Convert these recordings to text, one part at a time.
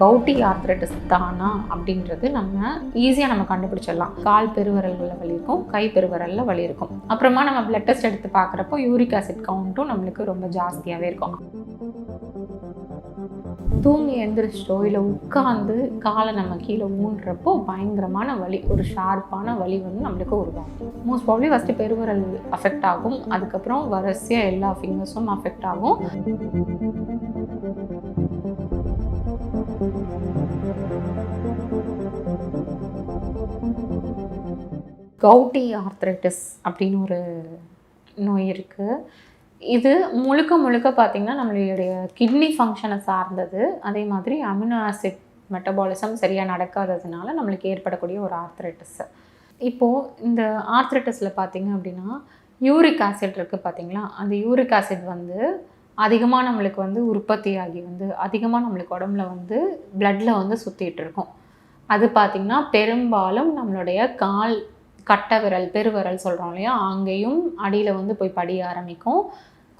Gouty arthritis தானா அப்படின்றது நம்ம ஈஸியாக நம்ம கண்டுபிடிச்சிடலாம். கால் பெருவரல்களில் வலி இருக்கும் கை பெருவரலில் வலி இருக்கும் அப்புறமா நம்ம பிளட் டெஸ்ட் எடுத்து பார்க்குறப்போ யூரிக் ஆசிட் கவுண்ட்டும் நம்மளுக்கு ரொம்ப ஜாஸ்தியாகவே இருக்கும். தூங்கி எழுந்திரிச்சிட்டோ இல்லை உட்காந்து காலை நம்ம கீழே ஊன்றப்போ பயங்கரமான வலி ஒரு ஷார்ப்பான வலி வந்து நம்மளுக்கு உருவாகும். மோஸ்ட் ப்ராப்ளி ஃபஸ்ட்டு பெருவரல் அஃபெக்ட் ஆகும். அதுக்கப்புறம் வரிசையாக எல்லா ஃபிங்கர்ஸும் அஃபெக்ட் ஆகும். கவுட்டி ஆர்த்ரைட்டிஸ் அப்படின்னு ஒரு நோய் இருக்குது இது முழுக்க முழுக்க பார்த்திங்கன்னா நம்மளுடைய கிட்னி ஃபங்க்ஷனை சார்ந்தது. அதே மாதிரி அமினோ ஆசிட் மெட்டபாலிசம் சரியாக நடக்காததுனால நம்மளுக்கு ஏற்படக்கூடிய ஒரு ஆர்த்ரைட்டிஸ் இப்போது இந்த ஆர்த்ரைட்டிஸில் பார்த்திங்க அப்படின்னா யூரிக் ஆசிட் இருக்குது பார்த்தீங்களா அந்த யூரிக் ஆசிட் வந்து அதிகமாக நம்மளுக்கு வந்து உற்பத்தி ஆகி வந்து அதிகமாக நம்மளுக்கு உடம்புல வந்து பிளட்டில் வந்து சுற்றிட்டு இருக்கும். அது பார்த்திங்கன்னா பெரும்பாலும் நம்மளுடைய கால் கட்டை விரல் பெருவிரல் சொல்கிறோம் இல்லையா? அங்கேயும் அடியில் வந்து போய் படிய ஆரம்பிக்கும்.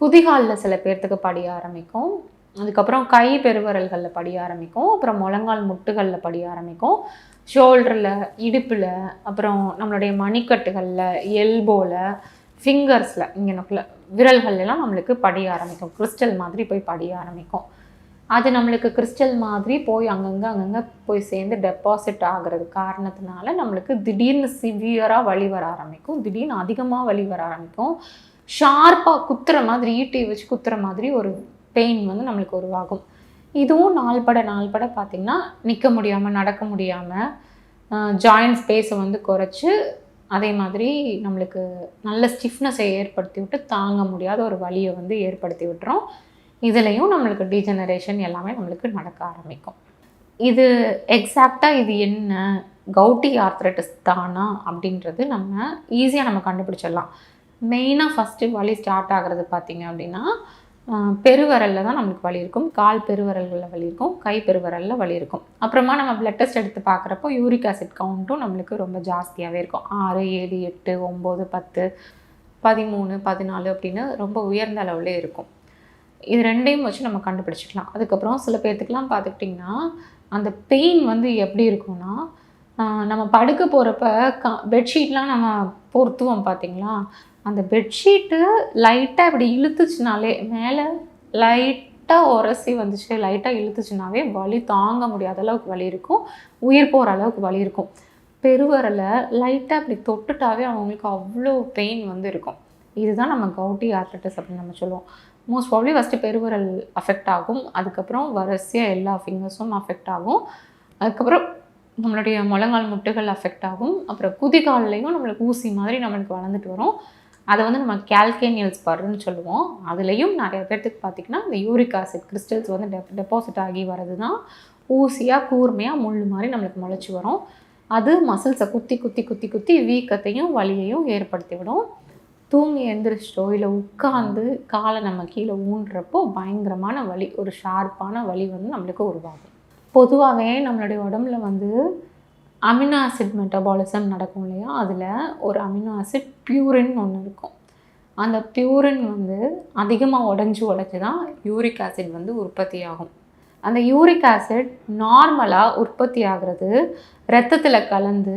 குதிகாலில் சில பேர்த்துக்கு படிய ஆரம்பிக்கும். அதுக்கப்புறம் கை பெருவரல்களில் படிய ஆரம்பிக்கும். அப்புறம் முழங்கால் முட்டுகளில் படிய ஆரம்பிக்கும். ஷோல்டரில் இடுப்பில் அப்புறம் நம்மளுடைய மணிக்கட்டுகளில் எல்போவில் ஃபிங்கர்ஸில் இங்கே நமக்குள்ள விரல்கள் எல்லாம் நம்மளுக்கு படிய ஆரம்பிக்கும். கிறிஸ்டல் மாதிரி போய் படிய ஆரம்பிக்கும். அது நம்மளுக்கு கிறிஸ்டல் மாதிரி போய் அங்கங்கே அங்கங்கே போய் சேர்ந்து டெபாசிட் ஆகிறது காரணத்தினால நம்மளுக்கு திடீர்னு சிவியராக வழி வர ஆரம்பிக்கும். திடீர்னு அதிகமாக வழி வர ஆரம்பிக்கும். ஷார்ப்பாக குத்துற மாதிரி ஈட்டி வச்சு குத்துற மாதிரி ஒரு பெயின் வந்து நம்மளுக்கு உருவாகும். இதுவும் நாள்பட நாள்பட பார்த்திங்கன்னா நிற்க முடியாமல் நடக்க முடியாமல் ஜாயிண்ட் ஸ்பேஸை வந்து குறைச்சி அதே மாதிரி நம்மளுக்கு நல்ல ஸ்டிஃப்னஸை ஏற்படுத்தி விட்டு தாங்க முடியாத ஒரு வழியை வந்து ஏற்படுத்தி விட்டுறோம் இதுலேயும் நம்மளுக்கு டீஜெனரேஷன் எல்லாமே நம்மளுக்கு நடக்க ஆரம்பிக்கும். இது எக்ஸாக்டாக இது என்ன? கவுட்டி ஆர்த்ரைட்டிஸ் தானா? அப்படின்றது நம்ம ஈஸியாக நம்ம கண்டுபிடிச்சிடலாம். மெயினாக ஃபஸ்ட்டு வலி ஸ்டார்ட் ஆகிறது பார்த்திங்க அப்படின்னா பெருவரலில் தான் நம்மளுக்கு வலி இருக்கும். கால் பெருவரல்களில் வலி இருக்கும். கை பெருவரலில் வலி இருக்கும். அப்புறமா நம்ம பிளட் டெஸ்ட் எடுத்து பார்க்குறப்போ யூரிக் ஆசிட் கவுண்ட்டும் நம்மளுக்கு ரொம்ப ஜாஸ்தியாகவே இருக்கும். ஆறு ஏழு எட்டு ஒம்பது பத்து பதிமூணு பதினாலு அப்படின்னு ரொம்ப உயர்ந்த அளவுலே இருக்கும். இது ரெண்டையும் வச்சு நம்ம கண்டுபிடிச்சிக்கலாம். அதுக்கப்புறம் சில பேர்த்துக்கெலாம் பார்த்துக்கிட்டிங்கன்னா அந்த பெயின் வந்து எப்படி இருக்கும்னா நம்ம படுக்க போகிறப்ப க பெட்ஷீட்லாம் நம்ம பொருத்துவோம் பார்த்தீங்களா? அந்த பெட்ஷீட்டு லைட்டாக இப்படி இழுத்துச்சுனாலே மேலே லைட்டாக உரசி வந்துச்சு லைட்டாக இழுத்துச்சுனாவே வலி தாங்க முடியாத அளவுக்கு வலி இருக்கும். உயிர் போகிற அளவுக்கு வலி இருக்கும். பெருவரலை லைட்டாக இப்படி தொட்டுட்டாவே அவங்களுக்கு அவ்வளோ பெயின் வந்து இருக்கும். இதுதான் நம்ம கவுட்டி ஆர்த்தட்டிஸ் அப்படின்னு நம்ம சொல்லுவோம். மோஸ்ட் ப்ராப்ளி ஃபஸ்ட்டு பெருவிரல் அஃபெக்ட் ஆகும். அதுக்கப்புறம் வரிசையாக எல்லா ஃபிங்கர்ஸும் அஃபெக்ட் ஆகும். அதுக்கப்புறம் நம்மளுடைய முழங்கால் முட்டுகள் அஃபெக்ட் ஆகும். அப்புறம் குதிகால்லையும் நம்மளுக்கு ஊசி மாதிரி நம்மளுக்கு வளர்ந்துட்டு வரும். அதை வந்து நம்ம கேல்கேனியல்ஸ் பருன்னு சொல்லுவோம். அதுலேயும் நிறைய பேர்த்துக்கு பார்த்திங்கன்னா இந்த யூரிக் ஆசிட் கிறிஸ்டல்ஸ் வந்து டெப் டெபாசிட் ஆகி வர்றது தான் ஊசியாக கூர்மையாக முள் மாதிரி நம்மளுக்கு முளைச்சி வரும். அது மசில்ஸை குத்தி குத்தி குத்தி குத்தி வீக்கத்தையும் வலியையும் ஏற்படுத்தி விடும். தூங்கி எந்திரிச்சிட்டோ இல்லை உட்காந்து காலை நம்ம கீழே ஊன்றப்போ பயங்கரமான வலி ஒரு ஷார்ப்பான வலி வந்து நம்மளுக்கு உருவாகும். பொதுவாகவே நம்மளுடைய உடம்புல வந்து அமினோ ஆசிட் மெட்டபாலிசம் நடக்கும் இல்லையா? அதில் ஒரு அமினோ ஆசிட் பியூரின் ஒன்று இருக்கும். அந்த பியூரின் வந்து அதிகமாக உடஞ்சி உடச்சி தான் யூரிக் ஆசிட் வந்து உற்பத்தி ஆகும் அந்த யூரிக் ஆசிட் நார்மலாக உற்பத்தி ஆகிறது ரத்தத்தில் கலந்து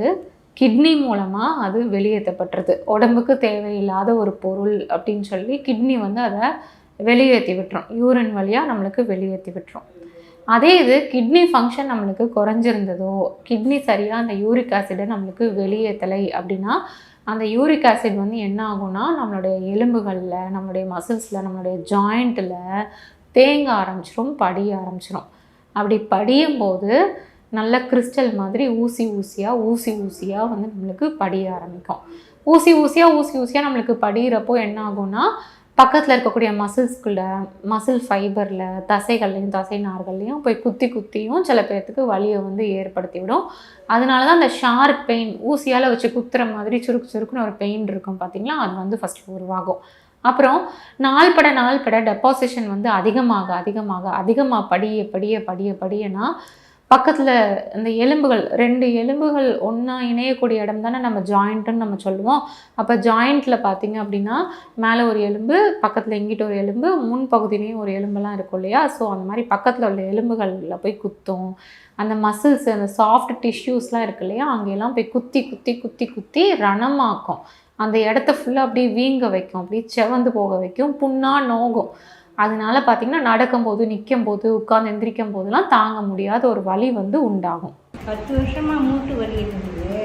கிட்னி மூலமாக அது வெளியேற்றப்பட்டுருது உடம்புக்கு தேவையில்லாத ஒரு பொருள் அப்படின்னு சொல்லி கிட்னி வந்து அதை வெளியேற்றி விட்டுரும். யூரின் வழியாக நம்மளுக்கு வெளியேற்றி விட்டுரும். அதே இது கிட்னி ஃபங்க்ஷன் நம்மளுக்கு குறைஞ்சிருந்ததோ கிட்னி சரியாக அந்த யூரிக் ஆசிடை நம்மளுக்கு வெளியேற்றலை அப்படின்னா அந்த யூரிக் ஆசிட் வந்து என்ன ஆகும்னா நம்மளுடைய எலும்புகளில் நம்மளுடைய மசில்ஸில் நம்மளுடைய ஜாயிண்ட்டில் தேங்க ஆரம்பிச்சிரும் படிய ஆரம்பிச்சிரும். அப்படி படியும் போது நல்ல கிறிஸ்டல் மாதிரி ஊசி ஊசியாக ஊசி ஊசியாக வந்து நம்மளுக்கு படிய ஆரம்பிக்கும். ஊசி ஊசியாக ஊசி ஊசியாக நம்மளுக்கு படிகிறப்போ என்ன ஆகும்னா பக்கத்தில் இருக்கக்கூடிய மசில்ஸ்குள்ள மசில் ஃபைபரில் தசைகள்லையும் தசை நார்கள்லையும் போய் குத்தி குத்தியும் சில பேர்த்துக்கு வலியை வந்து ஏற்படுத்தி விடும் அதனால தான் அந்த ஷார்ப் பெயின் ஊசியால் வச்சு குத்துற மாதிரி சுருக்கு சுருக்குன்னு ஒரு பெயின் இருக்கும் பார்த்தீங்களா அது வந்து ஃபஸ்ட்டு உருவாகும். அப்புறம் நாள்பட நாள்பட டெபாசிஷன் வந்து அதிகமாக அதிகமாக அதிகமாக படிய படிய படிய படியனா பக்கத்தில் இந்த எலும்புகள் ரெண்டு எலும்புகள் ஒன்றா இணையக்கூடிய இடம் தானே நம்ம ஜாயிண்ட்டுன்னு நம்ம சொல்லுவோம். அப்போ ஜாயிண்ட்டில் பார்த்தீங்க அப்படின்னா மேலே ஒரு எலும்பு பக்கத்தில் எங்கிட்ட ஒரு எலும்பு முன் பகுதியிலையும் ஒரு எலும்பெல்லாம் இருக்கும் இல்லையா? ஸோ அந்த மாதிரி பக்கத்தில் உள்ள எலும்புகளில் போய் குத்தும். அந்த மசில்ஸ் அந்த சாஃப்ட் டிஷ்யூஸ்லாம் இருக்கு இல்லையா? அங்கெல்லாம் போய் குத்தி குத்தி குத்தி குத்தி ரணமாக்கும். அந்த இடத்த ஃபுல்லாக அப்படியே வீங்க வைக்கும். அப்படியே செவந்து போக வைக்கும். புண்ணா நோகும். அதனால பார்த்திங்கன்னா நடக்கும்போது நிற்கும் போது உட்காந்து எந்திரிக்கும் போதெல்லாம் தாங்க முடியாத ஒரு வலி வந்து உண்டாகும். பத்து வருஷமாக மூட்டு வலி இருந்தது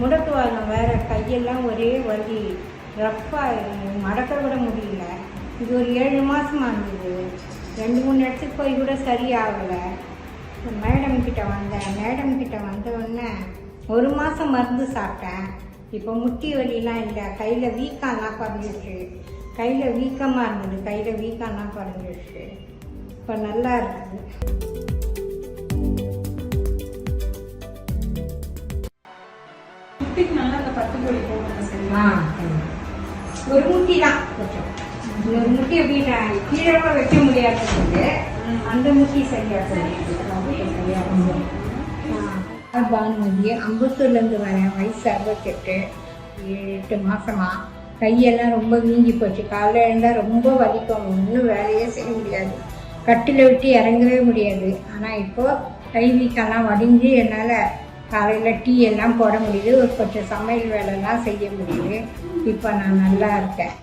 முடக்கு வாங்க வேற கையெல்லாம் ஒரே வலி. ரஃப்பாக மடக்க விட முடியல. இது ஒரு ஏழு மாதமாக இருந்தது. ரெண்டு மூணு இடத்துக்கு போய் கூட சரியாகலை. மேடம் கிட்ட வந்தேன். மேடம் கிட்ட வந்த உடனே ஒரு மாதம் மருந்து சாப்பிட்டேன். இப்போ முட்டி வலிலாம் இல்லை. கையில் வீக்கம்லாம் குறைஞ்சிருச்சு கையில் வீக்கமாக இருந்தது. கையில் வீக்கம்லாம் குறைஞ்சிருச்சு இப்போ நல்லா இருக்குது. முட்டிக்கு நல்லா அந்த பத்து கோடி ஆ ஒரு முட்டி தான் ஒரு முட்டி வீட்டை கீழே வைக்க முடியாதது அந்த முட்டி சரியா சரியா பானுமதி அம்பத்தூர்லேருந்து வரேன் வயசு அறுபத்தெட்டு எட்டு மாசமா. கையெல்லாம் ரொம்ப வீங்கி போச்சு. காலைல எழுந்தால் ரொம்ப வலிக்கும். ஒன்றும் வேலையே செய்ய முடியாது. கட்டில விட்டு இறங்கவே முடியாது. ஆனால் இப்போ கை வீக்கெல்லாம் வடிஞ்சு என்னால் காலையில் டீ எல்லாம் போட முடியுது. ஒரு கொஞ்சம் சமையல் வேலைலாம் செய்ய முடியுது. இப்போ நான் நல்லா இருக்கேன்.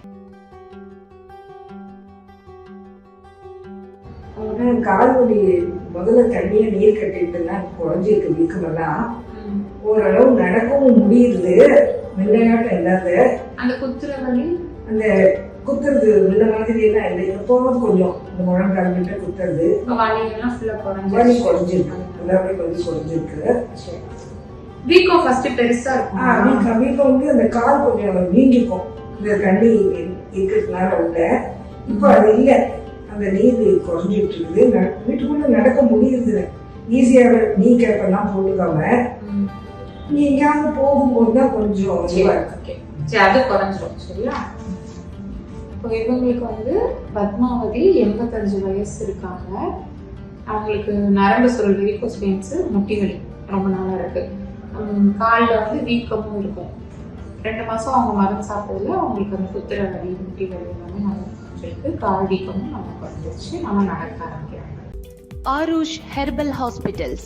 ஆனா கால் வலி முதல்ல தண்ணியை நீர் கட்டிட்டுனா குறைஞ்சிருக்கு வீக்கமெல்லாம். ஓரளவு நடக்கவும் முடியுது. முன்னையாட்டம் இல்லாத அந்த குத்துற வலி அந்த குத்துறது முன்ன மாதிரி எல்லாம் இல்லை எப்பவும் கொஞ்சம் இந்த முழங்கால் கிட்ட குத்துறது வலியெல்லாம் ஃபுல்லாக வலி குறைஞ்சிருக்கு. எல்லாமே வலி குறைஞ்சிருக்கு. வீக்கம் ஃபர்ஸ்ட் பெருசா ஆ, வீக்கம் வீக்கம் வந்து அந்த கால் கொஞ்சம் வீங்கிக்கும் இந்த தண்ணி இருக்கிறதுனால உள்ள. இப்போ அது இல்லை. அந்த நீர் குறைஞ்சிட்டு இருக்குது வீட்டுக்குள்ள நடக்க முடியுது ஈஸியாக நீ கேப்பெல்லாம் போட்டுக்காம. நீ எங்கேயாவது போகும்போது தான் கொஞ்சம் இதுவா இருக்கு. சரி அது குறைஞ்சிரும் சரியா? இப்போ இவங்களுக்கு வந்து பத்மாவதி எண்பத்தஞ்சு வயசு இருக்காங்க. அவங்களுக்கு நரம்பு சுருள் வெரிகோஸ் வெயின்ஸ் முட்டி வலி ரொம்ப நாளாக இருக்கு. உம் கால்ல வந்து வீக்கமும் இருக்கும். ரெண்டு மாசம் அவங்க மருந்து சாப்பிட்டதுல அவங்களுக்கு அந்த குத்துற வலி முட்டி வலி எல்லாமே நல்லா கால் வீக்கமும் நல்லா குறைஞ்சிருச்சு. நம்ம நடக்க ஆரம்பிக்கிறாங்க Aarush herbal hospitals.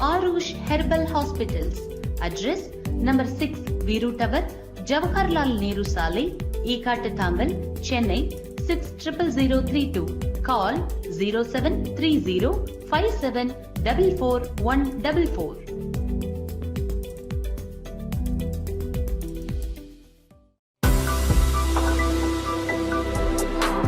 Arush Herbal Hospitals. Address number 6 Viru Tower, Jawaharlal Nehru Sale, Ekattatangal, Chennai 600032. Call 0730 57